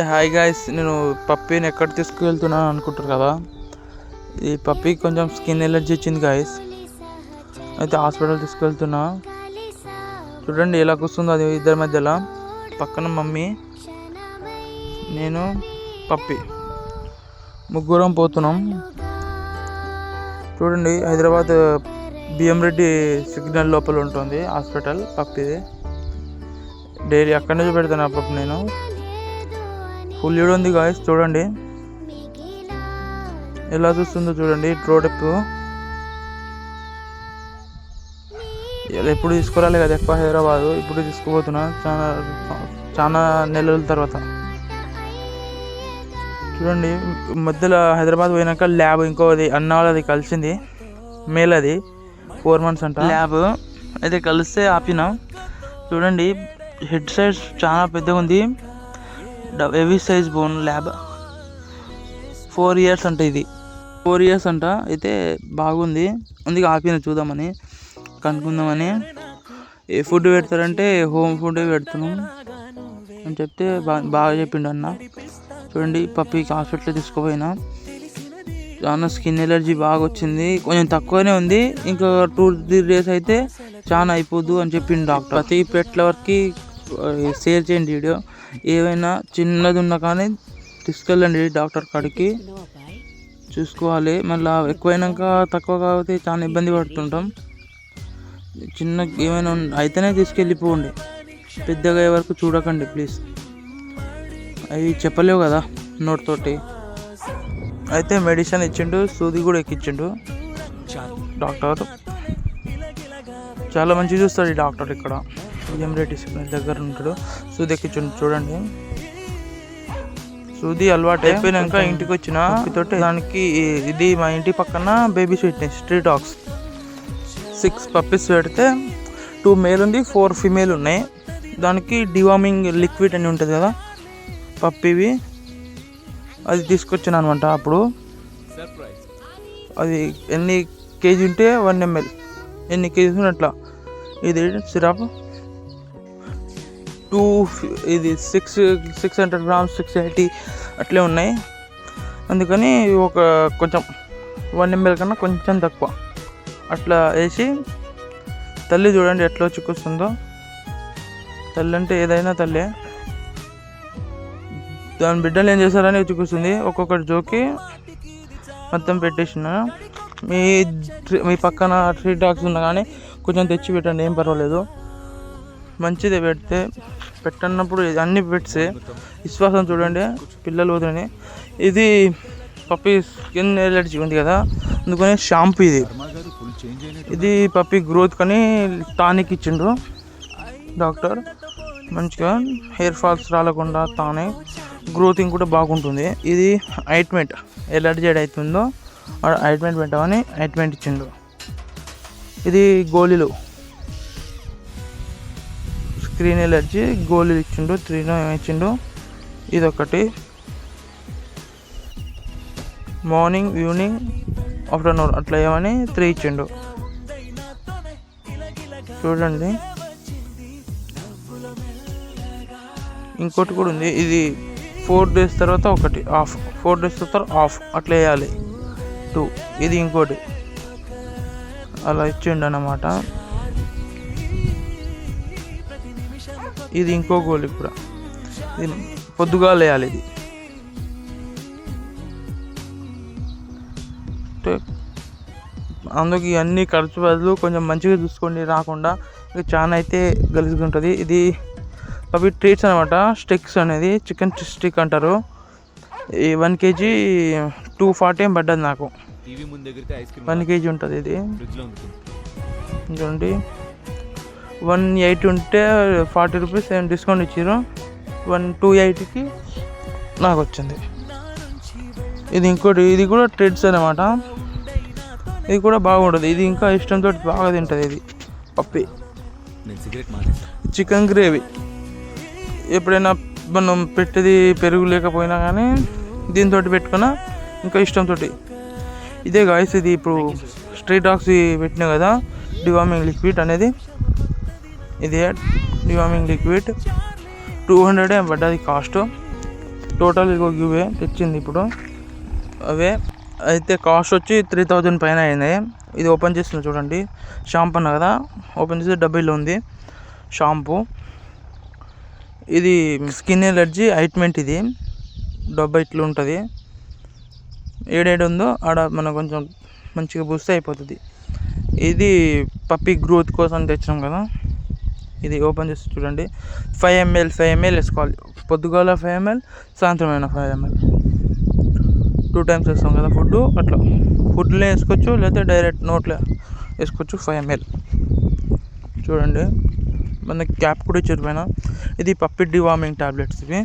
Hi guys నేను పప్పీని ఎక్కడ తీసుకువెళ్తున్నాను అనుకుంటారు కదా? ఈ పప్పీ కొంచెం స్కిన్ ఎలర్జీ వచ్చింది గాయస్ అయితే హాస్పిటల్ తీసుకువెళ్తున్నా చూడండి ఎలా కూర్చుందో అది ఇద్దరి మధ్యలో. పక్కన మమ్మీ నేను పప్పి. ముగ్గురం పోతున్నాం. చూడండి హైదరాబాద్ బిఎం రెడ్డి సిగ్నల్ లోపల ఉంటుంది హాస్పిటల్ పప్పిది. డైలీ అక్కడి నుంచి పెడతాను అప్పుడు నేను. ఫుల్ ఉంది గాయస్ చూడండి. ఎలా చూస్తుందో చూడండి ప్రోడక్ట్ ఎప్పుడు తీసుకురాలి కదా ఎక్కువ హైదరాబాద్ ఇప్పుడు తీసుకుపోతున్నా చాలా చాలా నెలల తర్వాత. చూడండి మధ్యలో హైదరాబాద్ పోయినాక ల్యాబ్ ఇంకోది అన్న వాళ్ళది కలిసింది మేల్ అది ఫోర్ మంత్స్ అంట. ల్యాబ్ అయితే కలిస్తే ఆపినాం. చూడండి హెడ్ సైజ్ చాలా పెద్దగా ఉంది heavy size bone lab four years అంట ఇది. ఫోర్ ఇయర్స్ అంట. అయితే బాగుంది. అందుకే ఆపిన చూద్దామని. కనుక్కుందామని. ఏ ఫుడ్ పెడతారంటే హోమ్ ఫుడ్ పెడుతున్నాం. అని చెప్తే బాగా బాగా చెప్పిండు అన్న. చూడండి పప్పికి హాస్పిటల్ తీసుకుపోయినా. చాలా స్కిన్ ఎలర్జీ బాగా వచ్చింది. కొంచెం తక్కువనే ఉంది. ఇంకా టూ త్రీ డేస్ అయితే చాలా అయిపోద్దు అని చెప్పిండు డాక్టర్. ప్రతి పెట్ల వరకు షేర్ చేయండి వీడియో. ఏమైనా చిన్నది ఉన్నా కానీ తీసుకెళ్ళండి డాక్టర్ కాడికి. చూసుకోవాలి. మళ్ళీ ఎక్కువైనాక తక్కువ కాకపోతే చాలా ఇబ్బంది పడుతుంటాం. చిన్న ఏమైనా అయితేనే తీసుకెళ్ళిపోండి. పెద్దగా అయ్యే వరకు చూడకండి ప్లీజ్. అవి చెప్పలేవు కదా నోటితోటి. అయితే మెడిసిన్ ఇచ్చిండు సూది కూడా ఎక్కించిండు డాక్టర్. చాలా మంచిగా చూస్తాడు ఈ డాక్టర్ ఇక్కడ. ఎంరెడ్డి సిగ్నల్ దగ్గర ఉంటాడు. సూది ఎక్కించండి చూడండి. సూది అలవాటు అయిపోయినాక ఇంటికి వచ్చిన తోటి దానికి ఇది మా ఇంటి పక్కన baby sweetness street dogs. Six puppies పెడితే టూ మేల్ ఉంది ఫోర్ ఫిమేల్ ఉన్నాయి. దానికి డివార్మింగ్ లిక్విడ్ అని ఉంటుంది కదా పప్పివి. అది తీసుకొచ్చాను అనమాట అప్పుడు. అది ఎన్ని కేజీ ఉంటే వన్ ఎంఎల్. ఎన్ని కేజీస్ ఉన్నట్లా. ఇది సిరప్. టూ ఇది six six hundred grams six eighty అట్లే ఉన్నాయి. అందుకని ఒక కొంచెం వన్ ఎంఎల్ కన్నా కొంచెం తక్కువ. అట్లా వేసి తల్లి చూడండి ఎట్లా చిక్కుస్తుందో. తల్లి అంటే ఏదైనా తల్లే. దాని బిడ్డలు ఏం చేస్తారని చిక్కుస్తుంది. ఒక్కొక్కటి జోకి మొత్తం పెట్టేసిన. మీ మీ పక్కన ట్రీ డాగ్స్ ఉన్నా కానీ కొంచెం తెచ్చి పెట్టండి ఏం పర్వాలేదు. మంచిది పెడితే పెట్టన్నప్పుడు అన్ని పెట్సే విశ్వాసం చూడండి పిల్లలు పోతున్నాయి ఇది పప్పి స్కిన్ ఎలర్జీ ఉంది కదా అందుకని షాంపూ ఇది. ఇది పప్పి గ్రోత్ కానీ టానిక్ ఇచ్చిండు డాక్టర్ మంచిగా హెయిర్ ఫాల్స్ రాలకుండా తానే గ్రోతింగ్ కూడా బాగుంటుంది. ఇది ఐట్మెంట్ ఎలర్జీ అవుతుందో ఐట్మెంట్ పెట్టామని ఐట్మెంట్ ఇచ్చిండు ఇది గోళీలు. స్క్రీన్ ఎలర్జీ గోళీలు ఇచ్చిండు త్రీనో ఇచ్చిండు. ఇదొకటి మార్నింగ్ ఈవినింగ్ ఆఫ్టర్నూన్ అట్లా ఏమని త్రీ ఇచ్చిండు. చూడండి. ఇంకోటి కూడా ఉంది. ఇది ఫోర్ డేస్ తర్వాత ఒకటి ఆఫ్ ఫోర్ డేస్ తర్వాత ఆఫ్ అట్లా వేయాలి. టూ ఇది ఇంకోటి. అలా ఇచ్చిండు అన్నమాట. ఇది ఇంకో గోళీ కూడా. ఇది పొద్దుగా వేయాలి ఇది. అందుకు ఇవన్నీ ఖర్చు బదులు కొంచెం మంచిగా చూసుకోండి రాకుండా. చాలా అయితే గలీజ్గా ఉంటుంది ఇది అవి ట్రీట్స్ అనమాట. స్టిక్స్ అనేది చికెన్ స్టిక్ అంటారు. ఈ వన్ కేజీ టూ ఫార్టీ ఏం పడ్డది నాకు. వన్ కేజీ ఉంటుంది ఇది. చూడండి వన్ ఎయిటీ ఉంటే ఫార్టీ రూపీస్ ఏం డిస్కౌంట్ ఇచ్చారు వన్ టూ ఎయిటీకి నాకు వచ్చింది. ఇది ఇంకోటి ఇది కూడా ట్రెడ్స్ అనమాట ఇది కూడా బాగుంటుంది. ఇది ఇంకా ఇష్టంతో బాగా తింటుంది ఇది. పప్పి. Chicken gravy. ఎప్పుడైనా మనం పెట్టేది పెరుగు లేకపోయినా కానీ దీంతో పెట్టుకున్నా ఇంకా ఇష్టంతో ఇదే గాయస్ ఇది ఇప్పుడు స్ట్రీట్ డాగ్స్ పెట్టినా కదా డివార్మింగ్ లిక్విడ్ అనేది. ఇదే డివామింగ్ లిక్విడ్ టూ హండ్రెడ్ పడ్డది కాస్ట్ టోటల్ ఇగో ఇవే తెచ్చింది ఇప్పుడు. అవే. అయితే కాస్ట్ వచ్చి త్రీ థౌజండ్ పైన అయింది. ఇది ఓపెన్ చేసిన చూడండి. షాంపూ అన్న కదా? ఓపెన్ చేసి డబ్బీలో ఉంది. షాంపూ ఇది స్కిన్ ఎలర్జీ ఐట్మెంట్ ఇది. డబ్బా ఇట్లా ఉంటుంది. ఏడేడు ఉందో ఆడ మనం కొంచెం మంచిగా బూస్ట్ అయిపోతుంది. ఇది పప్పి గ్రోత్ కోసం తెచ్చినాం కదా? ఇది ఓపెన్ చేసి చూడండి. ఫైవ్ ఎంఎల్ ఫైవ్ ఎంఎల్ వేసుకోవాలి. పొద్దుగాల ఫైవ్ ఎంఎల్ సాయంత్రమైన ఫైవ్ ఎంఎల్ టూ టైమ్స్ వేస్తాం కదా ఫుడ్ అట్లా. ఫుడ్లో వేసుకోవచ్చు లేకపోతే డైరెక్ట్ నోట్లో వేసుకోవచ్చు ఫైవ్ ఎంఎల్ చూడండి. మన క్యాప్ కూడా ఇచ్చారు పైన. ఇది పప్పి డివార్మింగ్ టాబ్లెట్స్ ఇవి.